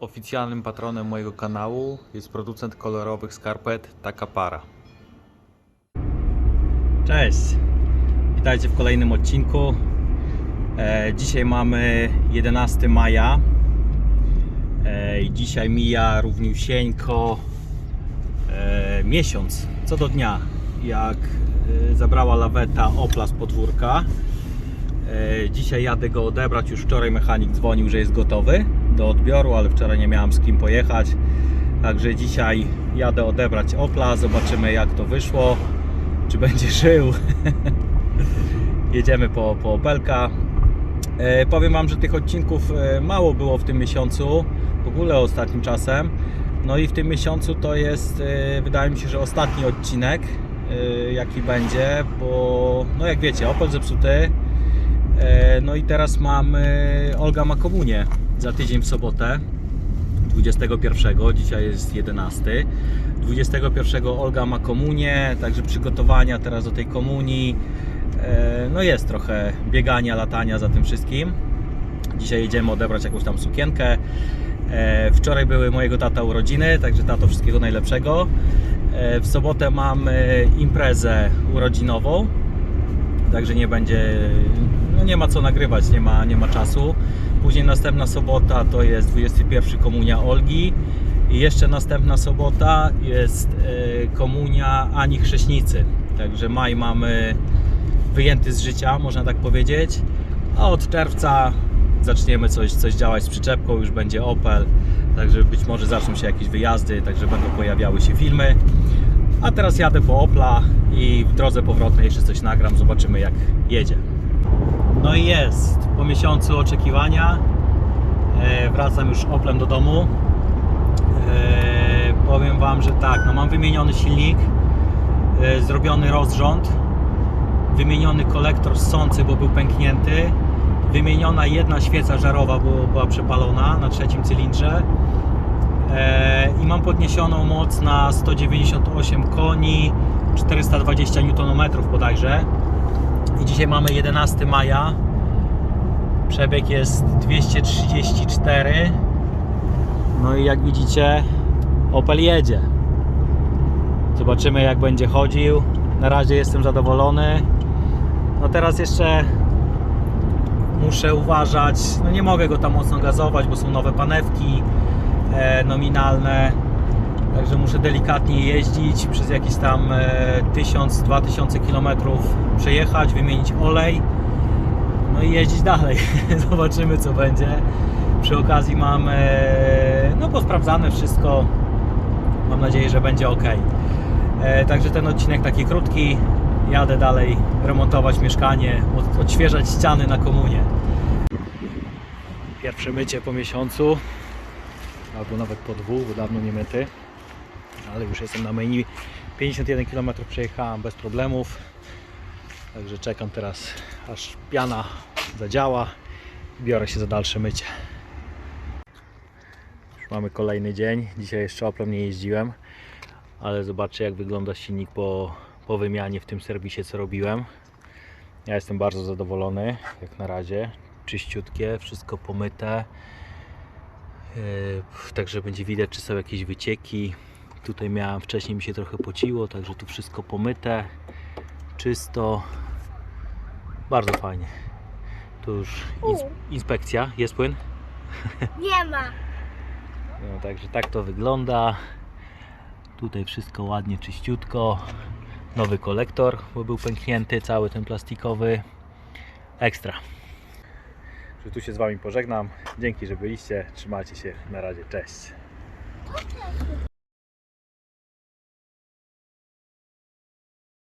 Oficjalnym patronem mojego kanału jest producent kolorowych skarpet Takapara. Cześć! Witajcie w kolejnym odcinku. E, dzisiaj mamy 11 maja e, i dzisiaj mija równiusieńko e, miesiąc, co do dnia, jak zabrała laweta Opla z podwórka. Dzisiaj jadę go odebrać. Już wczoraj mechanik dzwonił, że jest gotowy do odbioru, ale wczoraj nie miałem z kim pojechać. Także dzisiaj jadę odebrać Opla. Zobaczymy jak to wyszło. Czy będzie żył. Jedziemy po, po Opelka. E, powiem Wam, że tych odcinków e, mało było w tym miesiącu. W ogóle ostatnim czasem. No i w tym miesiącu to jest, e, wydaje mi się, że ostatni odcinek, e, jaki będzie, bo no jak wiecie, Opel zepsuty, No i teraz mamy Olga ma komunię za tydzień w sobotę 21, dzisiaj jest 11. 21 Olga ma komunię, także przygotowania teraz do tej komunii. E, No jest trochę biegania, latania za tym wszystkim. Dzisiaj jedziemy odebrać jakąś tam sukienkę. E, Wczoraj były mojego tata urodziny, także tato wszystkiego najlepszego. E, W sobotę mamy imprezę urodzinową także nie będzie, no nie ma co nagrywać, nie ma, nie ma czasu. Później następna sobota to jest 21 komunia Olgi i jeszcze następna sobota jest e, komunia Ani Chrześnicy. Także maj mamy wyjęty z życia, można tak powiedzieć. A od czerwca zaczniemy coś, coś działać z przyczepką, już będzie Opel. Także być może zaczną się jakieś wyjazdy, także będą pojawiały się filmy. A teraz jadę po Opla i w drodze powrotnej jeszcze coś nagram, zobaczymy jak jedzie. No i jest, po miesiącu oczekiwania e, wracam już Oplem do domu. E, powiem Wam, że tak, no mam wymieniony silnik, e, zrobiony rozrząd, wymieniony kolektor ssący, bo był pęknięty, wymieniona jedna świeca żarowa, bo była przepalona na trzecim cylindrze. E, i mam podniesioną moc na 198 koni, 420 Nm bodajże. I dzisiaj mamy 11 maja. Przebieg jest 234. No i jak widzicie, Opel jedzie. Zobaczymy jak będzie chodził. Na razie jestem zadowolony. No teraz jeszcze muszę uważać. No nie mogę go tam mocno gazować, bo są nowe panewki e, nominalne. Także muszę delikatnie jeździć przez jakieś tam e, 1000-2000 km przejechać, wymienić olej. No i jeździć dalej. Zobaczymy co będzie. Przy okazji mam e, no posprawdzane wszystko. Mam nadzieję, że będzie ok. E, także ten odcinek taki krótki. Jadę dalej remontować mieszkanie, od, odświeżać ściany na komunie. Pierwsze mycie po miesiącu albo nawet po dwóch, bo dawno nie myty. Ale już jestem na menu. 51 km przejechałem bez problemów. Także czekam teraz aż piana zadziała. Biorę się za dalsze mycie. Już mamy kolejny dzień. Dzisiaj jeszcze Oplem nie jeździłem. Ale zobaczcie jak wygląda silnik po, po wymianie w tym serwisie co robiłem. Ja jestem bardzo zadowolony jak na razie. Czyściutkie, wszystko pomyte. Yy, Także będzie widać, czy są jakieś wycieki. Tutaj miałem wcześniej mi się trochę pociło, także tu wszystko pomyte, czysto. Bardzo fajnie. Tu już ins- inspekcja, jest płyn. Nie ma. No, także tak to wygląda. Tutaj wszystko ładnie, czyściutko. Nowy kolektor, bo był pęknięty, cały ten plastikowy. Ekstra. Że tu się z Wami pożegnam. Dzięki, że byliście. Trzymajcie się. Na razie. Cześć.